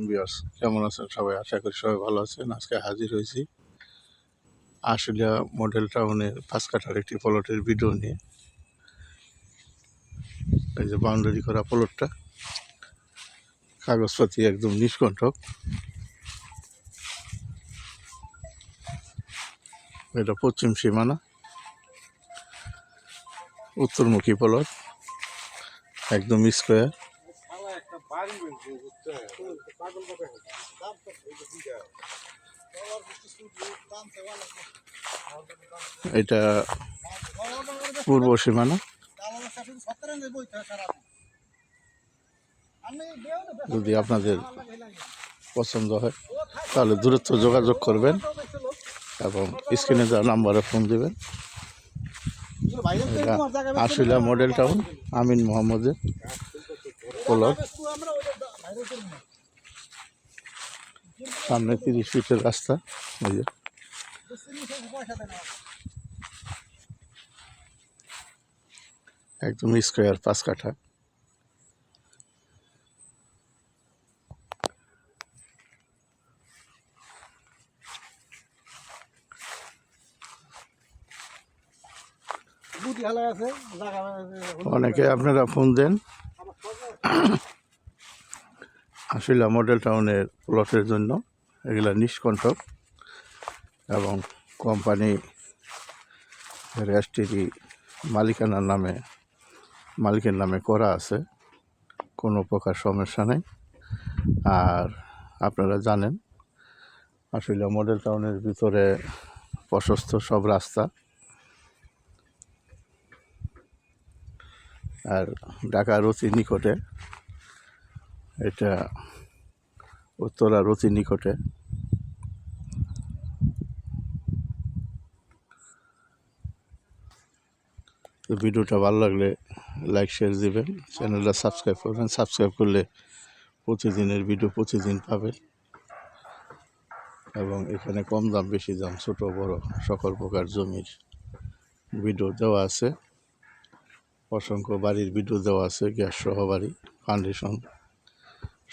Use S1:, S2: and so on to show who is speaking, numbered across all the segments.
S1: আলাইকুম বিয়ার্স কেমন আছেন? সবাই আশা করি সবাই ভালো আছেন। আজকে হাজির হয়েছি আশুলিয়া মডেল টাউনের পাঁচ কাঠার একটি প্লটের ভিডিও নিয়ে। এই যে বাউন্ডারি করা প্লটটা কাগজপাতি একদম নিষ্কণ্ঠক। এটা পশ্চিম সীমানা। উত্তরমুখী প্লট একদম স্কোয়ার এটা পূর্ব সীমানা। যদি আপনাদের পছন্দ হয়, তাহলে দূরত্ব যোগাযোগ করবেন এবং স্ক্রিনে দেওয়া নাম্বারে ফোন দেবেন। এটা আশুলিয়া মডেল টাউন আমিন মোহাম্মদের পোলক সামনে তিরিশ ফিটের রাস্তা যে। একদম স্কোয়ার পাঁচ কাঠা। অনেকে আপনারা ফোন দেন। আসলে মডেল টাউনের প্লটের জন্য এগুলা নিষ্কণ্ঠক এবং কোম্পানি রেজিস্ট্রি মালিকানার নামে, মালিকের নামে করা আছে, কোনো প্রকার সমস্যা নেই। আর আপনারা জানেন, আসলে মডেল টাউনের ভিতরে প্রশস্ত সব রাস্তা। আর ঢাকার অতি নিকটে এটা উত্তরার অতি নিকটে। তো ভিডিওটা ভালো লাগলে লাইক শেয়ার দিবেন। চ্যানেলটা সাবস্ক্রাইব করবেন। সাবস্ক্রাইব করলে প্রতিদিনের ভিডিও প্রতিদিন পাবেন। এবং এখানে কম দাম, বেশি দাম, ছোট, বড়, সকল প্রকার জমির ভিডিও দেওয়া আছে। অসংখ্য বাড়ির ভিডিও দেওয়া আছে গ্যাস সহ বাড়ি ফাউন্ডেশন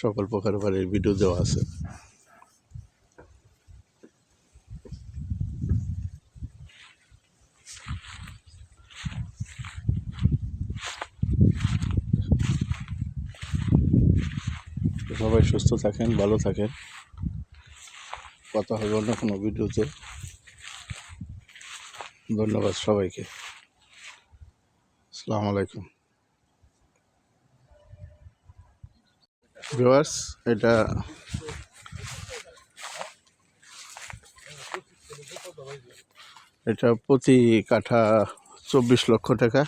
S1: সকল প্রকার বাড়ির ভিডিও দেওয়া আছে। সবাই সুস্থ থাকেন, ভালো থাকেন। কথা হবে অন্য কোনো ভিডিওতে ধন্যবাদ সবাইকে। আসসালামু আলাইকুম। ভিউয়ার্স এটা এটা প্রতি কাঠা চব্বিশ লক্ষ টাকা।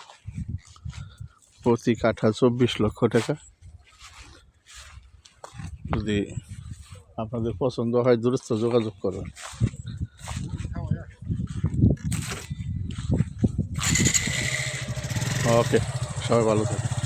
S1: প্রতি কাঠা চব্বিশ লক্ষ টাকা। যদি আপনাদের পছন্দ হয়, দূরত্ব যোগাযোগ করবেন ওকে, সবাই ভালো থাকবেন